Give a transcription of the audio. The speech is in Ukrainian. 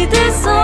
이 돼서